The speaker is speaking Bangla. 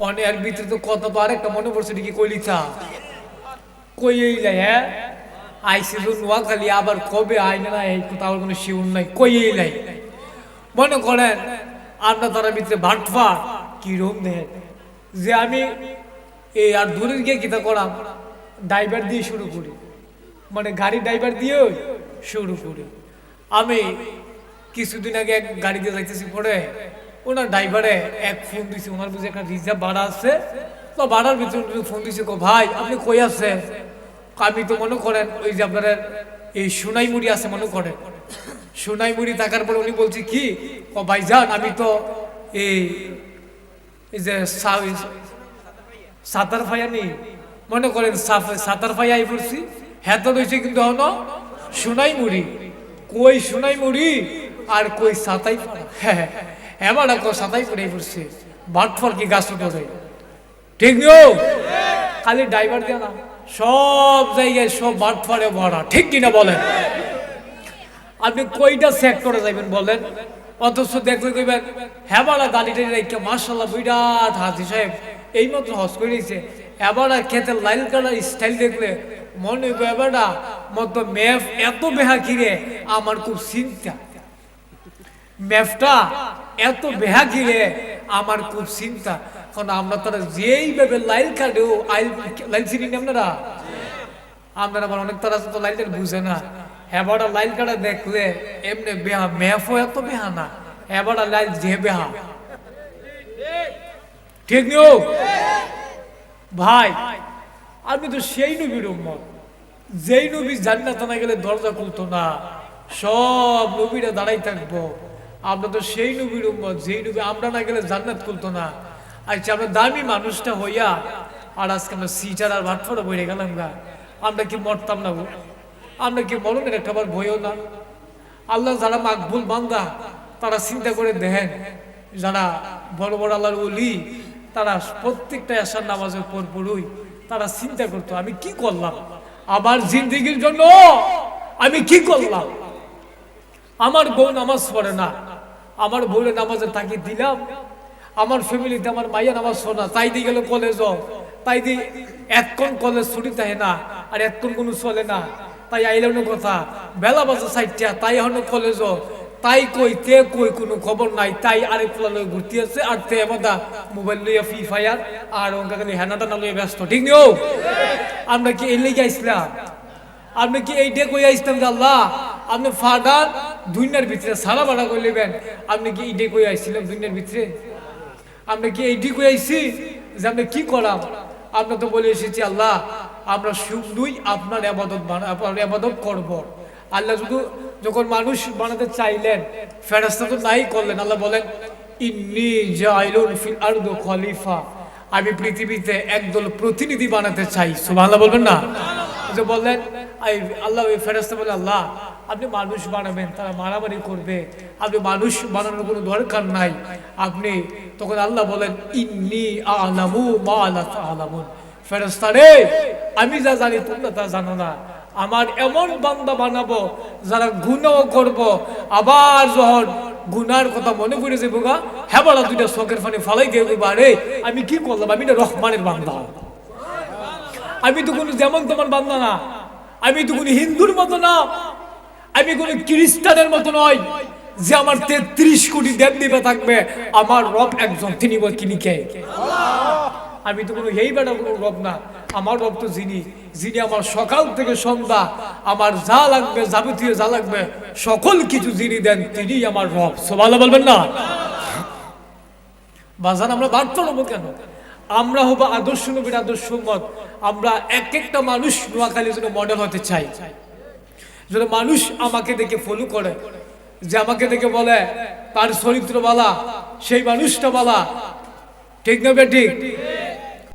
অনেক এর ভিতরে তো কত তো আরেকটা মনে পড়ছে কি কইলিছা কই এই লাই হ্যাঁ? আইসি তো নোয়াখালী, আবার কবে আয় না এই কোথাও কোনো শিউর নাই কই এই লাই মনে করেন আপনার তারা ভিতরে ভাটফা কি রুম দেন যে আমি এই আর দূরের গিয়ে কিতা করাম? ড্রাইভার দিয়ে শুরু করি। মানে গাড়ি ড্রাইভার দিয়েও শুরু করি। আমি কিছুদিন আগে গাড়িতে যাইতেছি পরে ওনার ড্রাইভারে এক ফোন দিছে, ওনার বুঝে একটা রিজার্ভ ভাড়া আছে। তো ভাড়ার ভিতরে ফোন দিছে, কো, ভাই, আপনি কই আছে আমি তো মনে করেন, ওই যে আপনার এই সোনাই মুড়ি আছে, মনে করেন? সোনাই মুড়ি থাকার পরে উনি বলছে, কি? ও ভাই যান, আমি তো এই যে সাতার ফাইয়া নেই মনে করেন সাফ- সাতার আই পড়ছি। হ্যাঁ তো রয়েছে কিন্তু হনো সোনাই মুড়ি কই সোনাই মুড়ি আর কই সাতাই পাড়া। হ্যাঁ। এবার কো সাদাই করে পড়ছে। বাটফল কি গাছ উঠে ঠিক নিও খালি ড্রাইভার দিয়ে না, সব জায়গায় সব বাটফারে ভরা, ঠিক কিনা বলেন? আপনি কইটা সেক্টরে যাবেন বলেন। অথচ দেখলে কইবেন হ্যাঁ বাড়া গাড়িটা রেখে মার্শাল্লাহ বিরাট হাজি সাহেব, এইমাত্র হস করে দিয়েছে এবার খেতে লাইল কালার স্টাইল দেখলে মনে হইবে, এবারটা মতো ম্যাপ এত বেহা কিরে আমার খুব চিন্তা। ম্যাপটা এত বেহা কিরে আমার খুব চিন্তা। কারণ আমরা তারা যেইভাবে লাইল কাটেও আইল লাইল চিনি আপনারা? আপনারা আবার অনেক তারা তো লাইল কাট, বুঝে না। এবারটা লাইল কাটা দেখলে এমনি বেহা, ম্যাপও এত বেহা না। এবারটা লাইল যে বেহা। ঠিক নিও ভাই, আমি তো সেই নবীর উম্মত। যেই নবী জান্নাত না গেলে দরজা খুলতো না, সব নবীরা দাঁড়াই থাকব। আমরা তো সেই নবীর উম্মত, যেই নবী আমরা না গেলে জান্নাত খুলতো না। আচ্ছা আমরা দামি মানুষটা হইয়া, আর আজকে আমরা সিটার আর ভাটফড়া বইরে গেলাম না আমরা কি মরতাম না? আমরা কি মরণের একটা বার ভয়ও না? আল্লাহ যারা মাকবুল বান্দা, তারা চিন্তা করে দেখেন, যারা বড় বড় আল্লাহর ওলি, তারা প্রত্যেকটা আসার নামাজের পর পরই তারা চিন্তা করতো, আমি কি করলাম? আমার জিন্দিগির জন্য আমি কি করলাম? আমার বোন নামাজ পড়ে না। আমার বউরে নামাজে তাকে দিলাম। আমার ফ্যামিলিতে আমার মাইয়া নামাজ শোনা। তাই দিয়ে গেল কলেজ তাই দিয়ে এতক্ষণ কলেজ ছুটি থাকে না, আর এতক্ষণ কোনো চলে না। তাই আইলাম কথা। বেলা বাজে সাইডটা তাই হনো কলেজ তাই কই, তে কই, কোনো খবর নাই। তাই আরেক ফুলা লই ঘুরতে আছে আর তে আমাদা মোবাইল লইয়া ফ্রি ফায়ার আর ওঙ্কা খালি হেনাটা না লইয়া ব্যস্ত। ঠিক নিও? আমরা কি এই লেগে আইসলাম? আপনি কি এইটা কই আইসতাম যে আল্লাহ, আপনি ফাডার দুনিয়ার ভিতরে সারা বাড়া কই নেবেন আপনি কি এইটা কই আইছিলাম দুনিয়ার ভিতরে? আমরা কি এইটি কই আইছি যে আপনি কি করাম? আমরা তো বলে এসেছি, আল্লাহ, আমরা শুধুই আপনার আবাদত আপনার আবাদত করব। আল্লাহ শুধু যখন মানুষ বানাতে চাইলেন ফেরাস্তা তো নাই করলেন। আল্লাহ বলেন, ইন্নি জাইলুন ফিল আরদু খলিফা। আমি পৃথিবীতে একদল প্রতিনিধি বানাতে চাই। সুবহানাল্লাহ বলবেন না? যে বললেন আল্লাহ ফেরাস্তা বলে, আল্লাহ আপনি মানুষ বানাবেন, তারা মারামারি করবে। আপনি মানুষ বানানোর কোনো দরকার নাই। আপনি, তখন আল্লাহ বলেন, ইন্নি আলামু মা আল্লাহ আলামুন ফেরস্তা রে, আমি যা জানি তোমরা তা জানো না। আমার এমন বান্দা বানাবো, যারা গুণও করব। আবার যখন গুনার কথা মনে পড়ে যাব গা হ্যাঁ বলা দুইটা চোখের ফানি ফালাই দেবো, আরে, আমি কি করলাম? আমি না রহমানের বান্দা। আমি তো কোনো যেমন তেমন বান্দা না। আমি তো কোনো হিন্দুর মতো না। আমি কোনো খ্রিস্টানের মতো নয় যে আমার তেত্রিশ কোটি দেব দেবে থাকবে। আমার রব একজন, তিনি তিনি কে? আমি তো কোনো এই বেটা কোনো রব না। আমার রব তো যিনি। যিনি আমার সকাল থেকে সন্ধ্যা, আমার যা লাগবে, যাবতীয় যা লাগবে, সকল কিছু যিনি দেন তিনি আমার রব। সবাই বলবেন না? বাজান আমরা বাদ নেব কেন? আমরা হব আদর্শ নবীর আদর্শ মত। আমরা এক একটা মানুষ নোয়াখালীর জন্য মডেল হতে চাই। যেন মানুষ আমাকে দেখে ফলো করে। যে আমাকে দেখে বলে, তার চরিত্র বালা, সেই মানুষটা বালা। ঠিক না বেটি